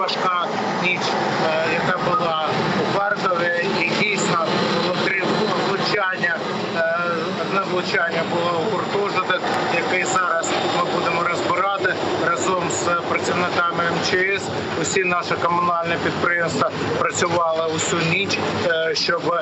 важка ніч, е, яка була у Харкові, і дійсно було три влучання. Е, Одне влучання було у гуртожиток, який зараз ми будемо розбирати разом з працівниками МЧС. Усі наші комунальні підприємства працювали усю ніч, е, щоб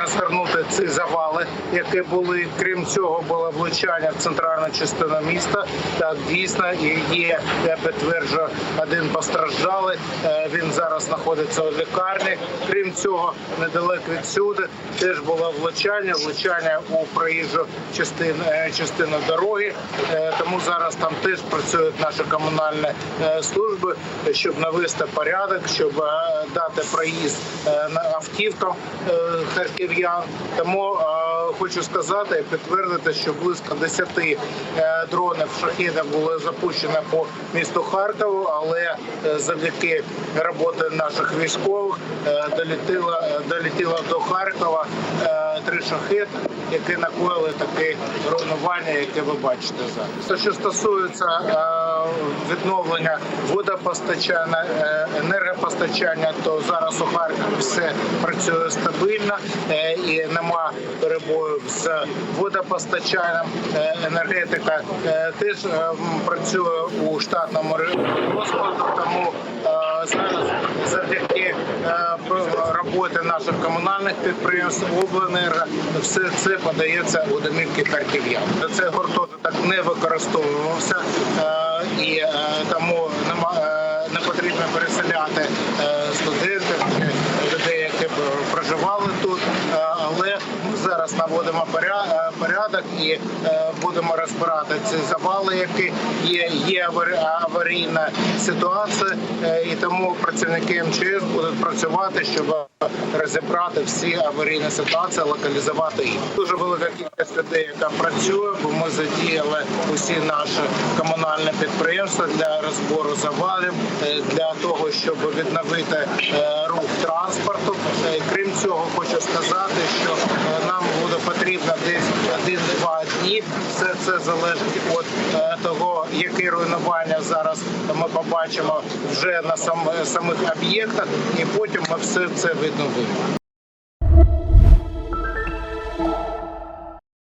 розгорнути ці завали, які були. Крім цього, було влучання в центральну частину міста. Так дійсно і є, я підтверджую, один постраждалий. Е, Він зараз знаходиться у лікарні. Крім цього, недалеко відсюди теж було влучання, влучання у проїжджу частину, частина дороги. Е, Тому зараз там теж працюють наші комунальні е, служби, щоб навести порядок, щоб е, дати проїзд е, автівкам е, харків'ян. Тому е, хочу сказати і підтвердити, що близько 10 е, дронів шахідів були запущені по місту Харкову, але е, завдяки роботи наших військових е, долетіло, долетіло до Харкова три шахеди, які накоїли таке руйнування, яке ви бачите зараз. Що стосується відновлення водопостачання, енергопостачання, то зараз у Харкові все працює стабільно і нема перебоїв з водопостачанням. Е, Енергетика е, теж е, працює у штатному розкладу, тому зараз завдяки роботи наших комунальних підприємств обленерго все це подається у домівки харків'ян. Цей гуртожиток не використовувався і тому нема не потрібно переселяти е, студентів чи людей, які б проживали тут. Е, Але ми зараз наводимо е, порядок і е, будемо розбирати ці завали, які є. Є аварійна ситуація, е, і тому працівники МЧС будуть працювати, щоб розібрати всі аварійні ситуації, локалізувати їх. Дуже велика кількість людей, яка працює, бо ми задіяли усі наші комунальні підприємства для розбору завалів, для того, щоб відновити рух транспорту. Крім цього, хочу сказати, що е, потрібно десь один-два дні. Все це залежить від е, того, які руйнування зараз ми побачимо вже на сам- самих об'єктах, і потім ми все це відновимо.